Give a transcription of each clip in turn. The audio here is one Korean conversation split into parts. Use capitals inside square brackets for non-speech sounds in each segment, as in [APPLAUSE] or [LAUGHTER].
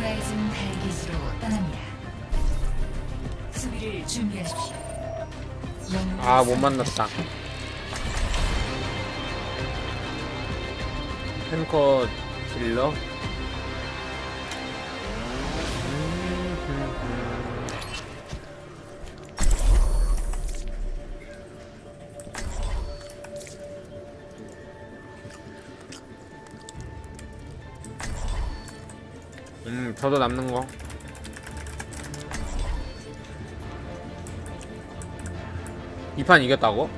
호라이즌 달기지로 떠납니다. 수비를 준비하십시오. 아 못 만났다 탱커 딜러 저도 남는 거 이 판 이겼다고?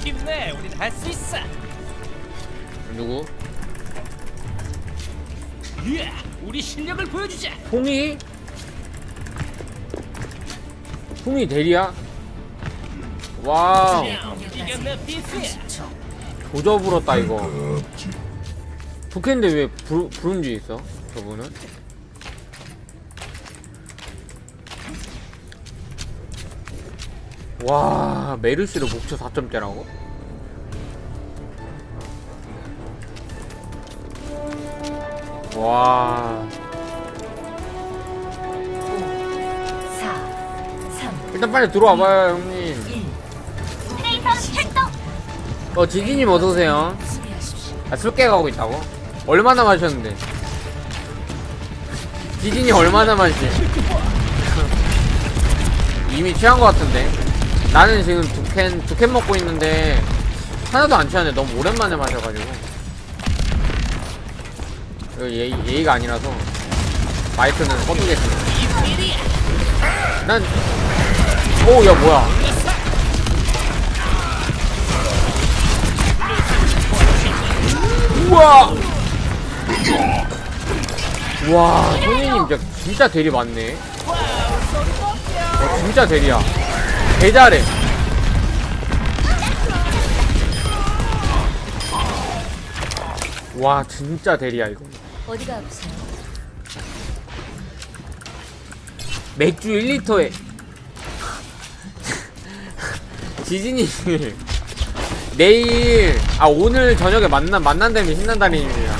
힘내, 우린 할 수 있어. 누구? 예, 우리 실력을 보여주자. 풍이? 풍이 대리야? 와우 비스야. 조져 불었다 이거 북했는데 왜 부르, 부른지 있어 저분은? 와 메르시로 목표 4점대라고? 와 4, 3, 일단 빨리 들어와봐요 형님 1. 어 지진님 어서오세요. 아 술깨 가고 있다고? 얼마나 마셨는데? 지진이 얼마나 마시? 이미 취한 것 같은데? 나는 지금 두 캔 두 캔 먹고 있는데 하나도 안 취하네 너무 오랜만에 마셔가지고. 예, 예의가 아니라서 마이크는 꺼두겠습니다. 난 오 야 뭐야? 우와 와 손님 진짜 진짜 대리 많네. 어, 진짜 대리야. 개 잘해 와 진짜 대리야 이거. 어디가 아프세요? 맥주 1리터에. 지진이 [LAUGHS] 내일 아 오늘 저녁에 만나 만난다면 신난다는 의미야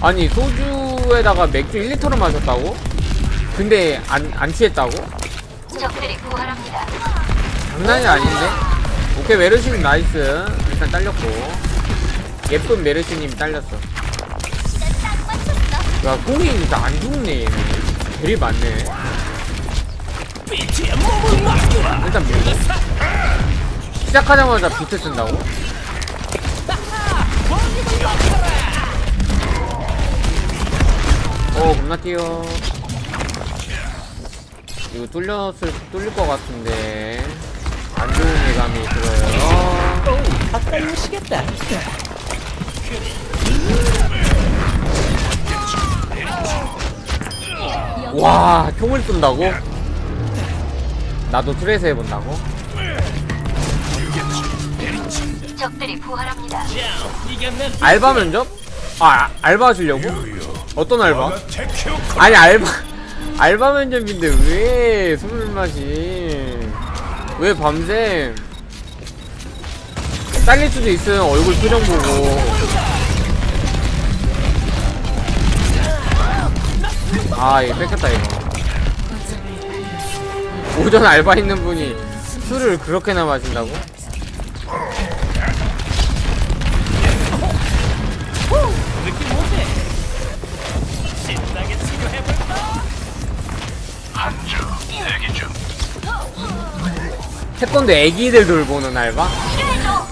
아니 소주에다가 맥주 1리터를 마셨다고? 근데 안, 안 취했다고? 적들이. 장난이 아닌데? 오케이 메르시님 나이스 일단 딸렸고 예쁜 메르시님이 딸렸어 야 꽁이 진짜 안 죽네 되게 많네. 일단 밀고 시작하자마자 비트 쓴다고? 어 겁나 뛰어 이거 뚫렸을 뚫릴 것 같은데 안 좋은 예감이 들어요 가까이 오시겠다. 와 총을 쏜다고? 나도 트레이스 해본다고? 적들이 부활합니다. 알바 면접? 아 아, 알바 하시려고? 어떤 알바? 아니 알바 [LAUGHS] 알바 면접인데 왜 술을 마시 왜 밤새 잘릴 수도 있어요 얼굴 표정 보고 아 이거 뺏겼다 이거 오전 알바 있는 분이 술을 그렇게나 마신다고? 태권도 애기들 돌보는 알바?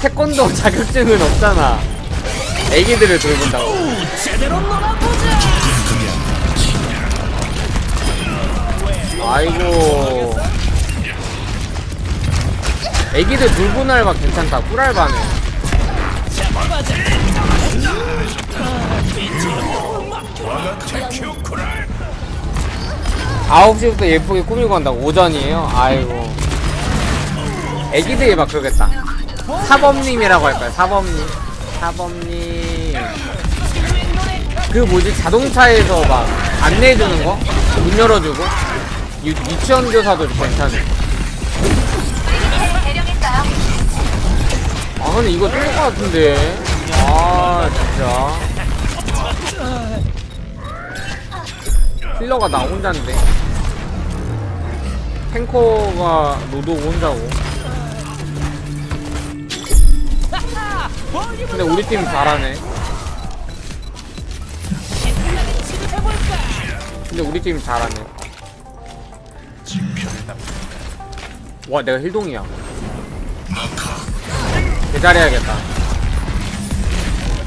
태권도 [LAUGHS] 자격증은 없잖아. 애기들을 돌본다고. 아이고. 애기들 돌보는 알바 괜찮다. 맡겨라. 9시부터 예쁘게 꾸미고 간다고. 오전이에요? 아이고. 애기들이 막 그러겠다. 사범님이라고 할까요? 사범님. 사범님. 그 뭐지? 자동차에서 막 안내해주는 거? 문 열어주고? 유, 유치원 교사도 괜찮은. 아 근데 이거 뜰 것 같은데. 아 진짜. 힐러가 나 혼자인데. 탱커가 로도 혼자고. 근데 우리 팀 잘하네. 근데 우리 팀 잘하네. 와 내가 힐동이야. 개 잘해야겠다.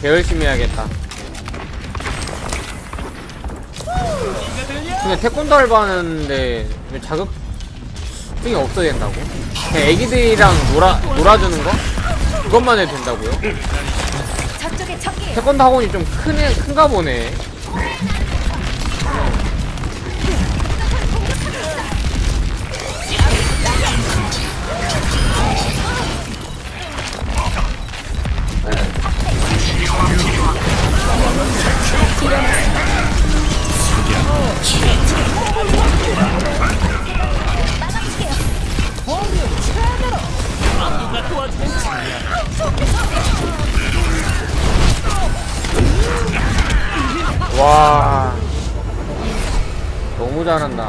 개 열심히 해야겠다. 근데 태권도 알바하는데 왜 자격증이 없어야 된다고? 그냥 애기들이랑 놀아, 놀아주는 거? 그것만 해도 된다고요? 저쪽에 적이 태권도 학원이 좀 크네, 큰가 보네. 잘한다.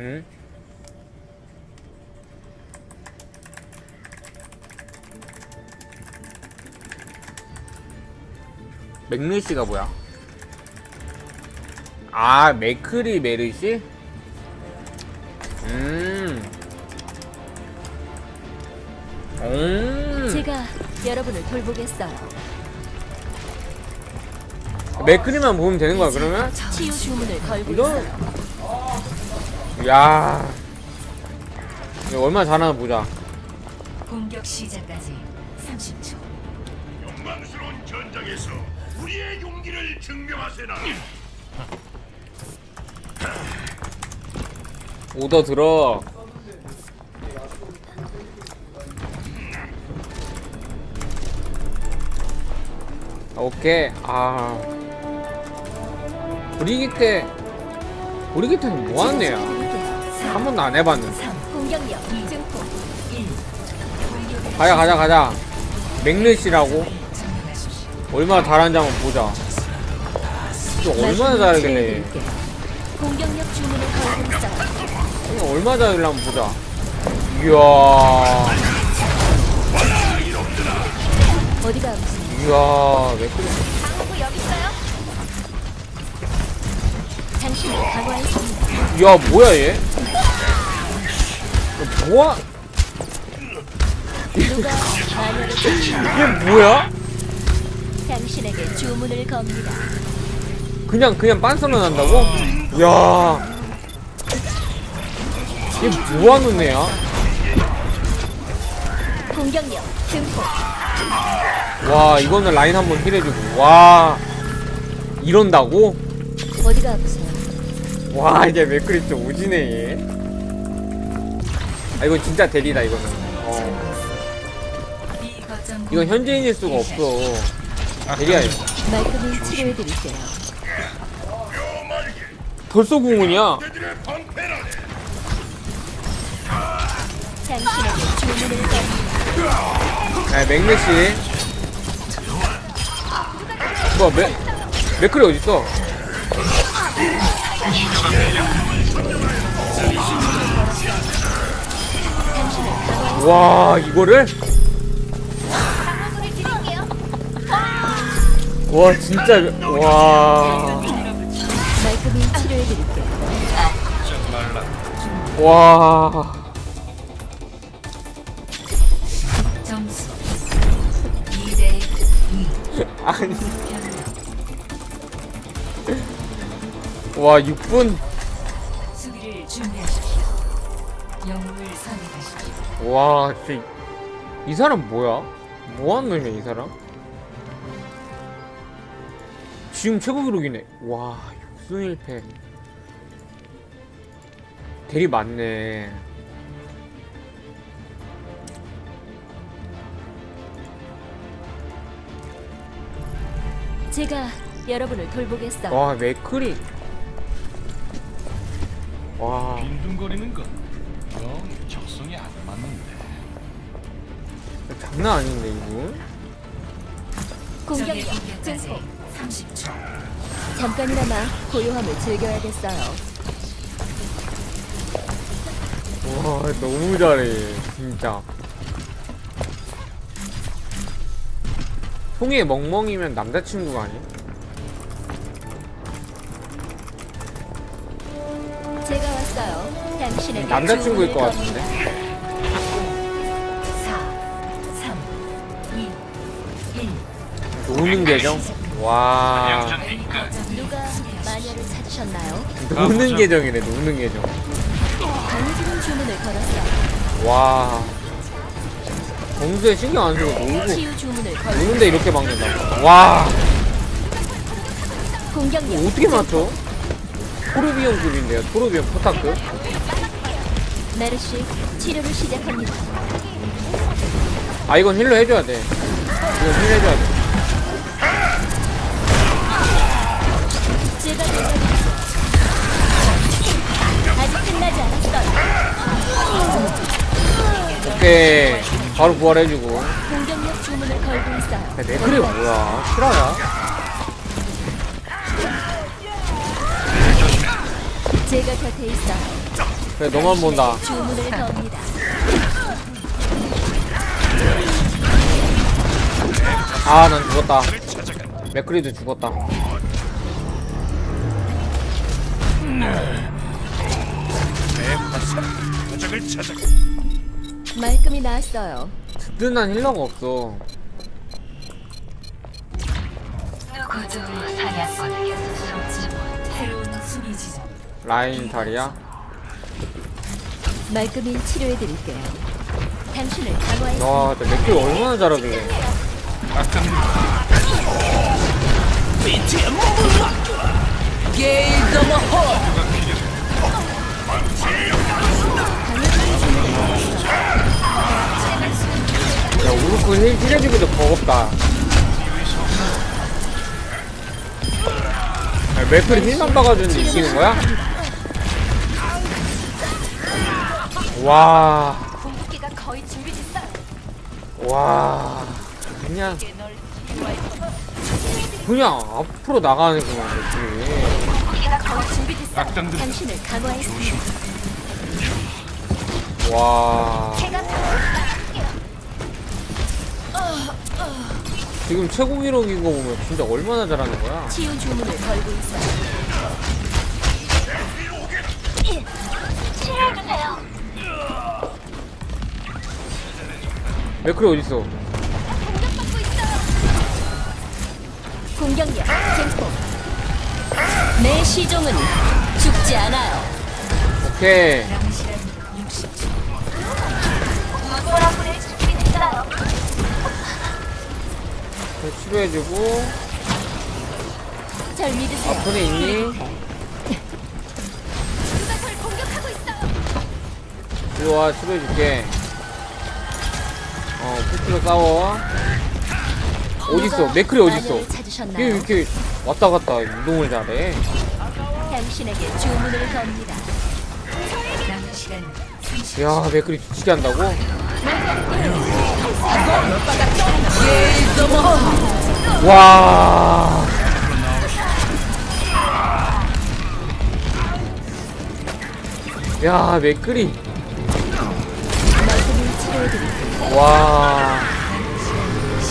응? 맥르시가 뭐야? 아, 맥크리 메르시? 음. 음. 제가 여러분을 돌보겠어요 맥크리만 보면 되는 거야, 그러면? 치유 주문을 걸고 있어요 야. 이거 얼마나 잘하나 보자. 공격 시작까지 30초 영광스러운 전장에서 우리의 용기를 증명하세나. 오더 들어. 오케이. 아. 브리기테. 브리기테는 뭐 하는 애야? 한 번도 안 해봤는데. 3 공격력 증폭 1 공격을 가자, 가자, 가자. 맥르시라고? 얼마나 잘하는지 한번 보자. 얼마나 잘하길래. 공격력 주문을 걸고 있어요 이거 얼마나 잘하길래 한번 보자. 이야. 어디가 아프세요? 이야, 맥크리. 방구 여기 있어요? 당신을 강화했습니다 야 뭐야 얘? 야, 뭐야? 이게 뭐야? 당신에게 주문을 겁니다 그냥 그냥 빤스런 한다고? 야 이게 뭐하는 애야? 공격력 증폭 와 이거는 라인 한번 힐해주고 와 이런다고? 어디가 아프세요? 와 이제 맥크리 좀 오지네 얘. 아 이건 진짜 대리다 이거는. 어. 이건 현지인일 수가 없어. 대리야 이거. 벌써 겁니다 야 맥레시. 뭐야 맥 어디 있어? 와 이거를? 와 진짜 와. 와. 점수 2대 2 아니. 와 6분. 수비를 준비하십시오 영웅을 선택하십시오 와 진짜 이 사람 뭐야? 뭐하는 놈이야 이 사람? 지금 최고 기록이네. 와, 6승 1패. 대리 맞네. 제가 여러분을 돌보겠어. 와, 맥크리. 와, 빈둥거리는 건 영 적성에 안 맞는데. 장난 아닌데, 이분? 공격력 공격까지 증폭. 30초. 잠깐이나마 고요함을 즐겨야겠어요. 와, 너무 잘해. 진짜. 송이의 멍멍이면 남자친구가 아니야? 당신에게 남자친구일 것 같은데? 겁니다. 4, 3, 2, 1. 노는 계정? 와. 누가 마녀를 찾으셨나요? 노는 계정이래, 노는 계정. 주문을. 와. 정수에 신경 안 쓰고 놀고. 치유 주문을 걸고 노는데 이렇게 막는다. 와. 공격력 이거 어떻게 맞춰? 토르비온급인데요, 토르비온 포타급? 메르시 치료를 시작합니다. 아, 이건 힐러 해줘야 돼. 이건 힐러 해줘야 돼. 제가. 아직 끝나지 않았어요. 오케이. 바로 부활해주고. 공격력 주문을 걸고 있어요. 야, 내 그래 뭐야? 실화야? 제가 곁에 있어요. 그래, 너만 본다. 주문을 겁니다. 아, 난 죽었다. 맥크리도 죽었다. 찾아. 말끔히 나왔어요. 든든한 힐러가 없어. 누구도 사냥꾼에게 숨지 못해. 새로운 수비 지점. 라인 다리야? 말끔히 치료해드릴게요. 당신을 강화해 와, 맥크리 얼마나 잘하길래. 야, 우르크 힐, 힐해주기도 버겁다. 야, 맥크리 힐만 박아주는데 이기는 거야? 와, 궁극기가 거의 준비됐어요. 와, 그냥, 그냥 앞으로 나가는 그냥 맥크리. 궁극기가 거의 준비됐어요. 악당들. 당신을 강화했습니다. 와. 제가 지금 최고 기록인 거 보면 진짜 얼마나 잘하는 거야? 치유 주문을 걸고 있어요. 치료해주세요. 맥크리 어딨어? 공격력 증폭. 내 시종은 죽지 않아요. 오케이. 남은 시간 60초. 누구라 부를 준비됐어요. 그래, 치료해주고. 절 믿으세요. 아픈애 있니? 누가 절 공격하고 있어요. 이리 와, 치료해줄게. 어, 푸트로 싸워. 어딨어? 맥크리 어딨어? 얘? 왜 이렇게 왔다 갔다 이동을 잘해? 당신에게 주문을 겁니다. 남은 시간 30초. 야, 맥크리 뒤치게 한다고? 와. 야, 맥크리. 와.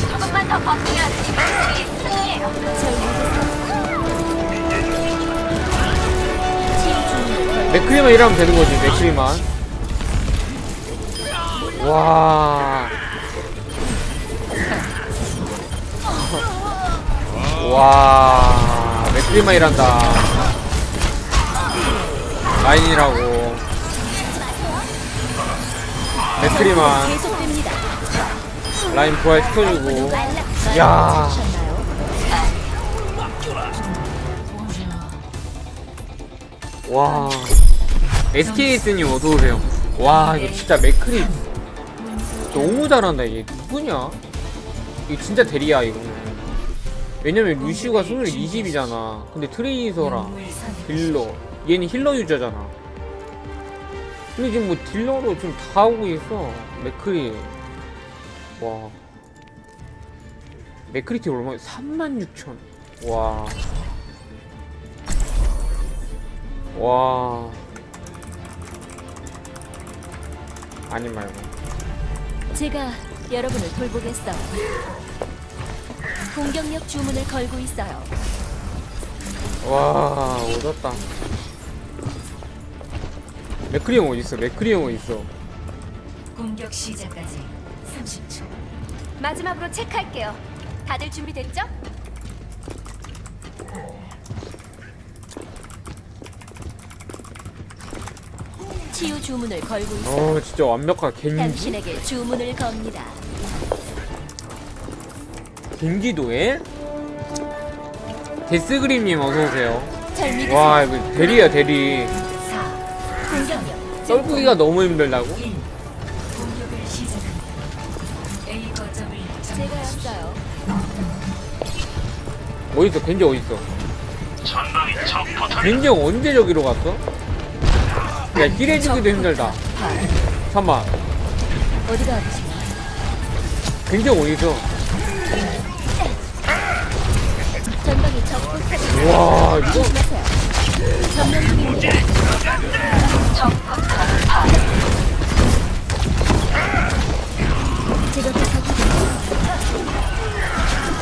조금만 더 버티면 걸고 맥크리만 일하면 되는 거지, 맥크리만. 와. 와. 맥크리만 일한다. 라인이라고. 맥크리만. 라인 부활 시켜주고 야 와. SK 있으니 어서오세요. 와, 이거 진짜 맥크리. 너무 잘한다, 이게. 누구냐? 이거 진짜 대리야, 이거는. 왜냐면 루시우가 22집이잖아. 근데 트레이서랑 딜러. 얘는 힐러 유저잖아. 근데 지금 뭐 딜러로 지금 다 하고 있어. 맥크리. 와 맥크리티 얼마 36,000 와. 와. 아니 말고. 제가 여러분을 돌보겠어요. 공격력 주문을 걸고 있어요. 와, 오졌다. 맥크리 형 어딨어? 맥크리 형 어딨어? 공격 시작까지 30초. 마지막으로 체크할게요. 다들 준비됐죠? 치유 주문을 걸고 있어요. 어, 진짜 완벽한 겐지? 당신에게 주문을 겁니다. 겐지도에? 데스그림님 어서 오세요. 잘 믿으세요. 와, 이거 대리야, 대리. 4, 공격력 떨구기가 너무 힘들다고? 어딨어? 겐지 어딨어? 겐지 형 언제 저기로 갔어? 야, 힐해주기도 힘들다. 잠깐만. 어디가 아프신가요? 겐지 형 어딨어? 전방이 와, 이거.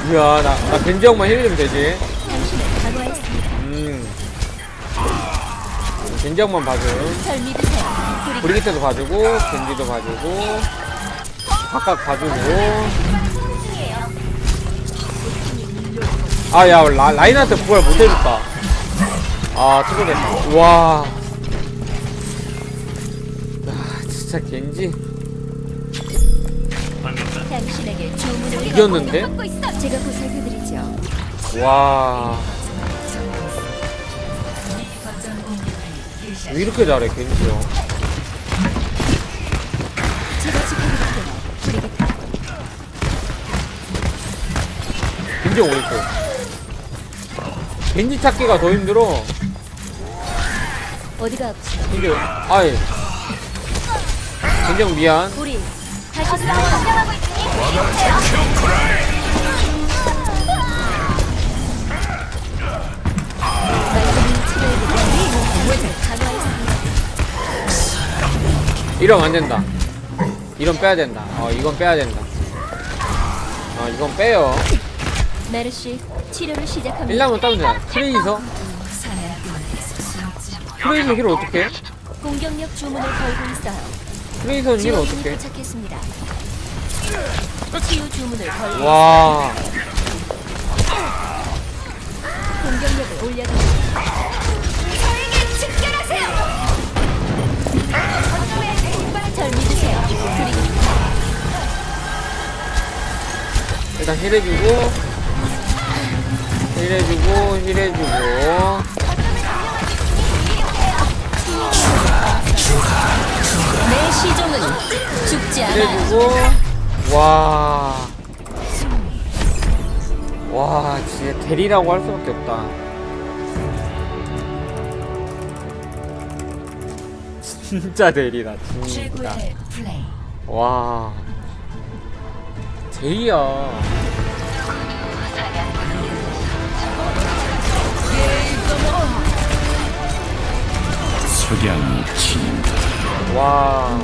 이야, 나, 나 겐지 형만 힐해주면 되지. 음. 겐지 형만 봐줌. 절 믿으세요. 우리 브리기트도 봐주고, 겐지도 봐주고, 각각 봐주고. 아, 야, 라, 라인한테 부활 못 해줬다. 아, 투고됐다. 와. 아, 진짜 겐지. 당신에게 주문을 이겼는데? 받고 있어. 제가 보살펴드리죠. 와. 왜 이렇게 잘해, 겐지 형. 제가 지켜드릴게요. 겐지 형 어딨어? 겐지 찾기가 더 힘들어. 어디가 아프세요? 겐지, 아이. 겐지 형 미안. 우리 다시 싸워. 말끔히 이러면 안 된다. 이런 빼야 된다. 어, 이건 빼야 된다. 어, 이건 빼요. 메르시 치료를 시작합니다. 1라면 따면 되잖아. 트레이서? 트레이서 힐을 어떻게? 공격력 주문을 걸고 있어요. 힐을 지원군이 어떻게? 도착했습니다. 치유 주문을 걸고 와, 공격력을 올려드립니다. 일단 힐해주고, 힐해주고, 힐해주고. 내 시종은 죽지 않아요. 힐해주고, 와. 와, 진짜 대리라고 할 수밖에 없다. 진짜 대리다, 진짜. 최고의 플레이. 와. 대리야. 석양이 친다. 와.